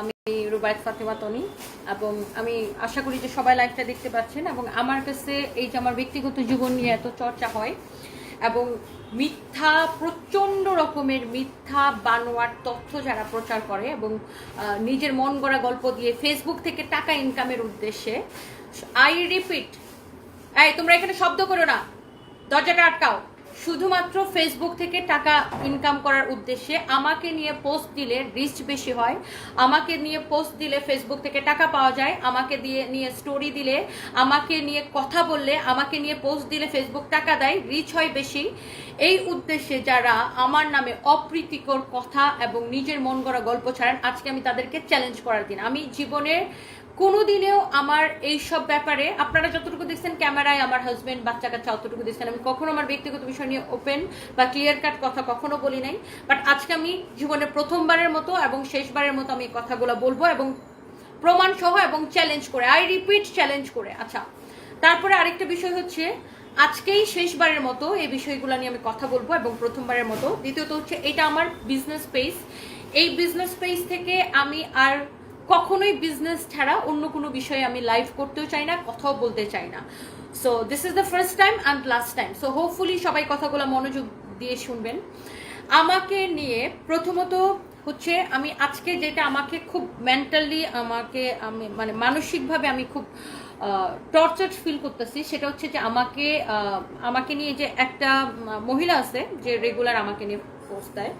আমি রুবায়ত ফাতেমা তনি, এবং আমি আশা করি যে সবাই লাইভটা দেখতে পাচ্ছেন, এবং আমার কাছে এই যে আমার ব্যক্তিগত জীবন নিয়ে এত চর্চা হয়, এবং মিথ্যা, প্রচণ্ড রকমের মিথ্যা বানোয়ার তথ্য যারা প্রচার করে, এবং নিজের মন গড়া গল্প দিয়ে ফেসবুক থেকে টাকা ইনকামের উদ্দেশ্যে আই রিপিট এই তোমরা এখানে শব্দ করো না, দরজাটা আটকাও। শুধুমাত্র ফেসবুক থেকে টাকা ইনকাম করার উদ্দেশ্যে আমাকে নিয়ে পোস্ট দিলে রিচ বেশি হয়, আমাকে নিয়ে পোস্ট দিলে ফেসবুক থেকে টাকা পাওয়া যায়, আমাকে দিয়ে, নিয়ে স্টোরি দিলে, আমাকে নিয়ে কথা বললে, আমাকে নিয়ে পোস্ট দিলে ফেসবুক টাকা দেয় রিচ হয় বেশি। এই উদ্দেশ্যে যারা আমার নামে অপ্রীতিকর কথা এবং নিজের মন গড়া গল্প ছাড়েন, আজকে আমি তাদেরকে চ্যালেঞ্জ করার দিন। আমি জীবনের কোনোদিনেও আমার এই সব ব্যাপারে আপনারা যতটুকু দেখছেন ক্যামেরায় আমার হাজব্যান্ড বাচ্চা কাচ্চা অতটুকু দেখছেন। আমি কখনো আমার ব্যক্তিগত বিষয় নিয়ে ওপেন বা ক্লিয়ার কাট কথা কখনো বলি নাই। বাট আজকে আমি জীবনে প্রথমবারের মতো এবং শেষবারের মতো আমি কথাগুলো বলব এবং প্রমাণ সহ এবং চ্যালেঞ্জ করে আই রিপিট চ্যালেঞ্জ করে। আচ্ছা তারপরে আরেকটা বিষয় হচ্ছে, আজকেই শেষবারের মতো এই বিষয়গুলো নিয়ে আমি কথা বলব এবং প্রথমবারের মতো। দ্বিতীয়ত হচ্ছে, এটা আমার বিজনেস স্পেস এই বিজনেস পেজ থেকে আমি আর কখনোই বিজনেস ছাড়া অন্য কোনো বিষয়ে আমি লাইভ করতেও চাই না, কথাও বলতে চাই না। So this is the first time and last time so hopefully সবাই কথাগুলো মনোযোগ দিয়ে শুনবেন। আমাকে নিয়ে প্রথমত হচ্ছে আমি আজকে যেটা আমাকে খুব মেন্টালি আমাকে আমি মানে মানসিকভাবে আমি খুব টর্চার ফিল করতেছি সেটা হচ্ছে যে আমাকে আমাকে নিয়ে যে একটা মহিলা আছে যে রেগুলার আমাকে নিয়ে পোস্ট দেয়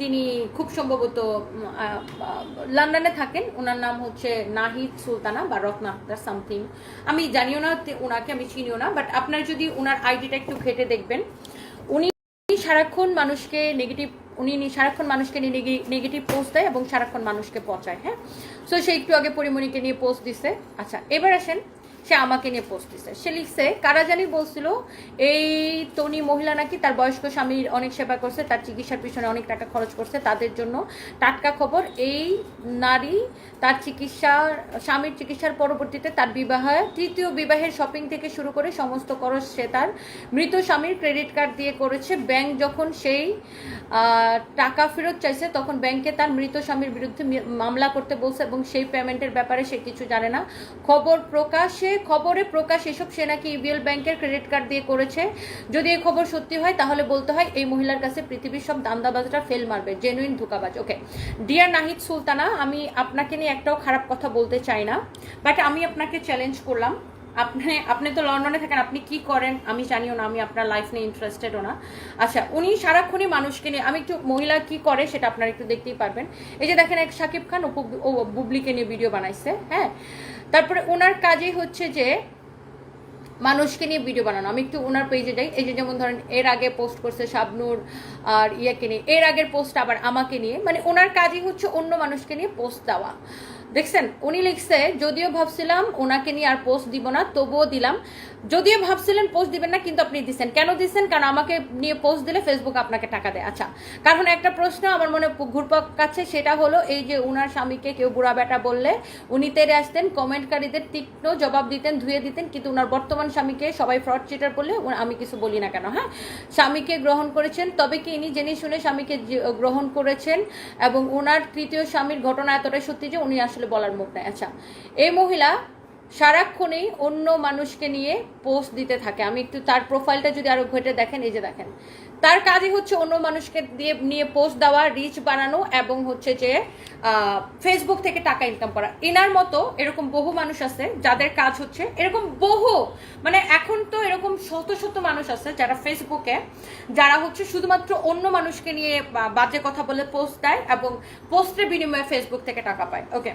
তিনি খুব সম্ভবত লন্ডনে থাকেন। ওনার নাম হচ্ছে নাহিদ সুলতানা বা রত্না আক্তার সামথিং। আমি জানিও না ওনাকে আমি চিনিও না, বাট আপনার যদি ওনার আইডিটা একটু ঘেটে দেখবেন, উনি সারাক্ষণ মানুষকে নেগেটিভ উনি সারাক্ষণ মানুষকে নিয়ে নেগেটিভ পোস্ট দেয় এবং সারাক্ষণ মানুষকে পচায় হ্যাঁ? সো সে একটু আগে পরিমণিকে নিয়ে পোস্ট দিছে। আচ্ছা এবার আসেন সে আমাকে নিয়ে পোস্ট সে লিখছে, কারা জানি বলছিল, এই তনি মহিলা নাকি তার বয়স্ক স্বামীর অনেক সেবা করছে, তার চিকিৎসার পিছনে অনেক টাকা খরচ করছে, তাদের জন্য টাটকা খবর, এই নারী তার চিকিৎসার, স্বামীর চিকিৎসার পরবর্তীতে তার বিবাহে, তৃতীয় বিবাহের শপিং থেকে শুরু করে সমস্ত খরচ সে তার মৃত স্বামীর ক্রেডিট কার্ড দিয়ে করেছে। ব্যাংক যখন সেই টাকা ফেরত চাইছে, তখন ব্যাংকে তার মৃত স্বামীর বিরুদ্ধে মামলা করতে বলছে এবং সেই পেমেন্টের ব্যাপারে সে কিছু জানে না। খবর প্রকাশে খবরে প্রকাশ এসব সে নাকি ইবিএল ব্যাংকের ক্রেডিট কার্ড দিয়ে করেছে। যদি এই খবর সত্যি হয়, তাহলে বলতে হয় এই মহিলার কাছে পৃথিবীর সব দান্দাবাজরা ফেল মারবে জেনুইন ধোকাবাজ। ওকে ডিয়ার নাহিদ সুলতানা, আমি আপনাকে নিয়ে একটাও খারাপ কথা বলতে চাই না বাট আমি আপনাকে চ্যালেঞ্জ করলাম। আপনি আপনি তো লন্ডনে থাকেন, আপনি কি করেন? আমি জানিও না, আমি আপনার লাইফ নিয়ে ইন্টারেস্টেডও না। আচ্ছা উনি সারাক্ষণই মানুষকে নিয়ে, আমি একটু মহিলা কি করে সেটা আপনারা একটু দেখতেই পারবেন। এই যে দেখেন, এক সাকিব খান ও বুবলিকে নিয়ে ভিডিও বানাইছে হ্যাঁ? তারপরে ওনার কাজেই হচ্ছে যে মানুষকে নিয়ে ভিডিও বানানো। আমি একটু ওনার পেজে যাই। এই যে যেমন ধরেন, এর আগে পোস্ট করছে শাবনুর আর ইয়াকে নিয়ে। এর আগের পোস্ট আবার আমাকে নিয়ে। মানে ওনার কাজই হচ্ছে অন্য মানুষকে নিয়ে পোস্ট দেওয়া। দেখছেন, উনি লিখছে, যদিও ভাবছিলাম ওনাকে নিয়ে আর পোস্ট দিব না, তবুও দিলাম। যদিও ভাবছিলেন পোস্ট দিবেন না, কিন্তু আপনি দিচ্ছেন কেন দিচ্ছেন কারণ আমাকে নিয়ে পোস্ট দিলে ফেসবুক আপনাকে টাকা দেয়। আচ্ছা কারণ একটা প্রশ্ন আমার মনে ঘুরপাক কাছে সেটা হলো এই যে উনার স্বামীকে কেউ বুড়া বেটা বললে, উনি তেরে আসতেন, কমেন্টকারীদের তীক্ষ্ণ জবাব দিতেন, ধুয়ে দিতেন, কিন্তু উনার বর্তমান স্বামীকে সবাই ফ্রড চিটার বললে আমি কিছু বলি না কেন হ্যাঁ? স্বামীকে গ্রহণ করেছেন, তবে কি ইনি জেনে শুনে স্বামীকে গ্রহণ করেছেন? এবং ওনার তৃতীয় স্বামীর ঘটনা এতটাই সত্যি যে উনি আসলে বলার মুখ নাই। আচ্ছা এই মহিলা সারাক্ষণেই অন্য মানুষকে নিয়ে পোস্ট দিতে থাকে। আমি একটু তার প্রোফাইলটা যদি আরও ঘেটে দেখেন, এই যে দেখেন। তার কাজই হচ্ছে অন্য মানুষকে দিয়ে, নিয়ে পোস্ট দেওয়া রিচ বানানো এবং হচ্ছে যে ফেসবুক থেকে টাকা ইনকাম করা। এনার মতো এরকম বহু মানুষ আছে, যাদের কাজ হচ্ছে এরকম বহু মানে এখন তো এরকম শত শত মানুষ আছে যারা ফেসবুকে যারা হচ্ছে শুধুমাত্র অন্য মানুষকে নিয়ে বাজে কথা বলে পোস্ট দেয় এবং পোস্টের বিনিময়ে ফেসবুক থেকে টাকা পায়। ওকে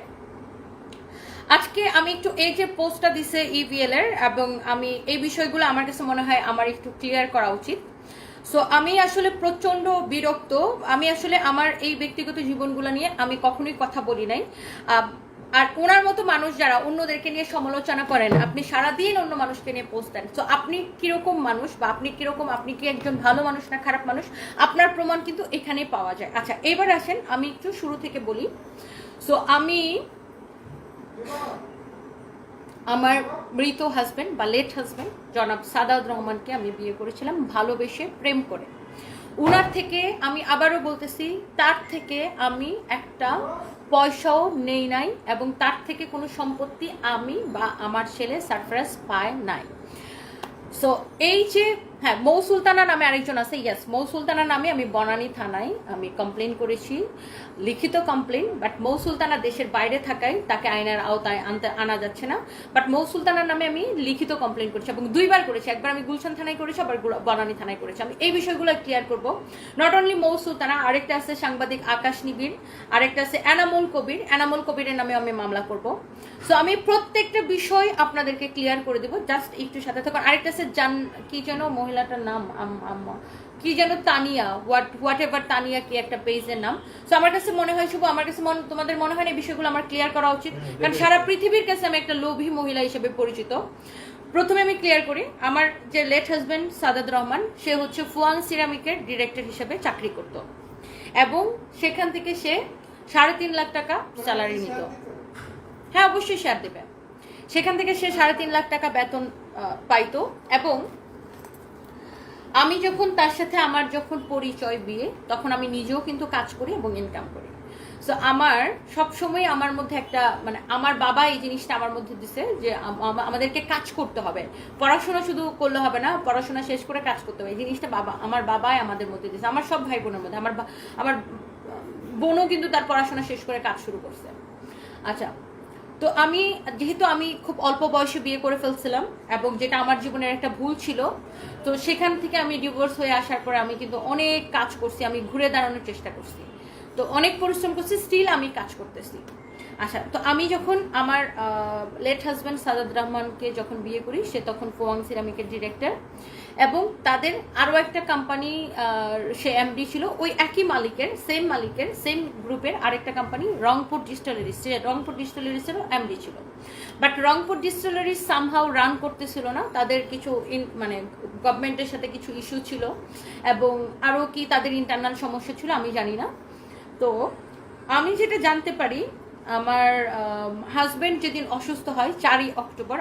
আজকে আমি একটু এই যে পোস্টটা দিছে ইভিএল এর, এবং আমি এই বিষয়গুলো আমার কাছে মনে হয় আমার একটু ক্লিয়ার করা উচিত। সো আমি আসলে প্রচণ্ড বিরক্ত। আমি আসলে আমার এই ব্যক্তিগত জীবনগুলো নিয়ে আমি কখনোই কথা বলি নাই। আর ওনার মতো মানুষ যারা অন্যদেরকে নিয়ে সমালোচনা করেন, আপনি সারাদিন অন্য মানুষকে নিয়ে পোস্ট দেন। তো আপনি কীরকম মানুষ বা আপনি কীরকম, আপনি কি একজন ভালো মানুষ না খারাপ মানুষ? আপনার প্রমাণ কিন্তু এখানেই পাওয়া যায়। আচ্ছা এবার আসেন আমি একটু শুরু থেকে বলি। সো আমি আমার মৃত হাজবেন্ড বা লেট হাজবেন্ড জনাব সাদাউদ রহমানকে আমি বিয়ে করেছিলাম ভালোবেসে প্রেম করে। উনার থেকে আমি আবারও বলতেছি, তার থেকে আমি একটা পয়সাও নেই নাই এবং তার থেকে কোনো সম্পত্তি আমি বা আমার ছেলে সারপ্রাইজ পায় নাই। সো এই যে হ্যাঁ মৌ সুলতানা নামে আরেকজন আছে ইয়েস মৌ সুলতানা নামে আমি বনানী থানায় আমি কমপ্লেন করেছি, লিখিত কমপ্লেন বাট মৌ সুলতানা দেশের বাইরে থাকায় তাকে আইনের আওতায় আনতে, আনা যাচ্ছে না বাট মৌ সুলতানার নামে আমি লিখিত কমপ্লেন করেছি এবং দুইবার করেছি, একবার আমি গুলশান থানায় করেছি, আবার বনানী থানায় করেছি। আমি এই বিষয়গুলো ক্লিয়ার করব। নট অনলি মৌ সুলতানা, আরেকটা আছে সাংবাদিক আকাশ নিবিড়, আরেকটা আছে এনামুল কবির, এনামুল কবিরের নামে আমি মামলা করব। সো আমি প্রত্যেকটা বিষয় আপনাদেরকে ক্লিয়ার করে দেবো। জাস্ট একটু সাথে থাকুন। আরেকটা আছে জান কি যেন মহিলাটার নাম? কি যেন Tania. What whatever Tania কি একটা পেজের নাম। সো আমার কাছে মনে হয় শুভ আমার কাছে মন- তোমাদের মনে হয় না এই বিষয়গুলো আমার ক্লিয়ার করা উচিত? কারণ সারা পৃথিবীর কাছে আমি একটা লোভী মহিলা হিসেবে পরিচিত। প্রথমে আমি ক্লিয়ার করি আমার যে লেট হাজব্যান্ড সাদাদ রহমান সে হচ্ছে ফুয়াং সিরামিকের ডিরেক্টর হিসেবে চাকরি করত। এবং সেখান থেকে সে সাড়ে তিন লাখ টাকা স্যালারি নিত। হ্যাঁ অবশ্যই শেয়ার দেবে। সেখান থেকে সে সাড়ে তিন লাখ টাকা বেতন পাইতো এবং আমি যখন তার সাথে আমার যখন পরিচয় বিয়ে, তখন আমি নিজেও কিন্তু কাজ করি এবং ইনকাম করি। সো আমার সবসময় আমার মধ্যে একটা মানে আমার বাবা এই জিনিসটা আমার মধ্যে দিছে যে, আম- আম- আমাদেরকে কাজ করতে হবে। পড়াশোনা শুধু করলে হবে না, পড়াশোনা শেষ করে কাজ করতে হবে। এই জিনিসটা বাবা, আমার বাবাই আমাদের মধ্যে দিছে। আমার সব ভাই বোনের মধ্যে। আমার আমার বোনও কিন্তু তার পড়াশোনা শেষ করে কাজ শুরু করছে। আচ্ছা তো আমি, যেহেতু আমি খুব অল্প বয়সে বিয়ে করে ফেলছিলাম এবং যেটা আমার জীবনের একটা ভুল ছিল, তো সেখান থেকে আমি ডিভোর্স হয়ে আসার পরে আমি কিন্তু অনেক কাজ করছি, আমি ঘুরে দাঁড়ানোর চেষ্টা করছি। তো অনেক পরিশ্রম করছি স্টিল আমি কাজ করতেছি। আচ্ছা তো আমি যখন আমার লেট হাজব্যান্ড সাদাদ রহমানকে যখন বিয়ে করি, সে তখন ফোয়াং সিরামিকের ডিরেক্টর এবং তাদের আরও একটা কোম্পানি সে এমডি ছিল। ওই একই মালিকের সেম মালিকের সেম গ্রুপের আরেকটা কোম্পানি রংপুর ডিস্টিলারিজ সে রংপুর ডিস্টিলারিজেরও এমডি ছিল। But Rangpur distilleries somehow run করতেছিল না। তাদের কিছু ইন মানে গভর্নমেন্টের সাথে কিছু ইস্যু ছিল এবং আরও কি তাদের ইন্টারনাল সমস্যা ছিল আমি জানি না। তো আমি যেটা জানতে পারি আমার হাজব্যান্ড যেদিন অসুস্থ হয়, চারই অক্টোবর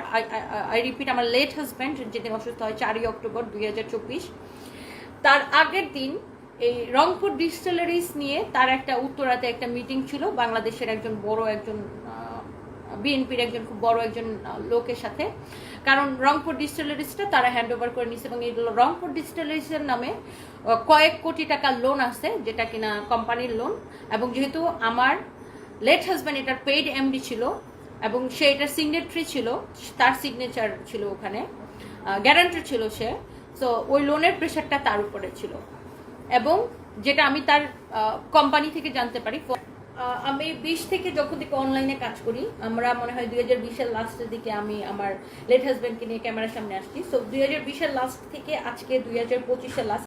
আই রিপিট আমার লেট হাজব্যান্ড যেদিন অসুস্থ হয়, চারই অক্টোবর দুই হাজার চব্বিশ। তার আগের দিন এই রংপুর ডিস্টিলারিজ নিয়ে তার একটা উত্তরাতে একটা মিটিং ছিল, বাংলাদেশের একজন বড় একজন বিএনপির একজন খুব বড় একজন লোকের সাথে। কারণ রংপুর ডিস্টিলারিজটা তারা হ্যান্ড ওভার করে নিছে এবং এই রংপুর ডিস্টিলারিজের নামে কয়েক কোটি টাকা লোন আছে, যেটা কিনা কোম্পানির লোন এবং যেহেতু আমার লেট হাজব্যান্ড এটার পেইড এমডি ছিল, এবং সে এটার সিগনেট্রি ছিল, তার সিগনেচার ছিল ওখানে গ্যারান্টার ছিল সে সো ওই লোনের প্রেশারটা তার উপরে ছিল। এবং যেটা আমি তার কোম্পানি থেকে জানতে পারি আমি বিশ থেকে যখন থেকে অনলাইনে কাজ করি, আমরা মনে হয় দুই হাজার বিশের লাস্টের দিকে আমি আমার লেট হাজব্যান্ডকে নিয়ে ক্যামেরার সামনে আসছি। সো দুই হাজার বিশের লাস্ট থেকে আজকে দুই হাজার পঁচিশের লাস্ট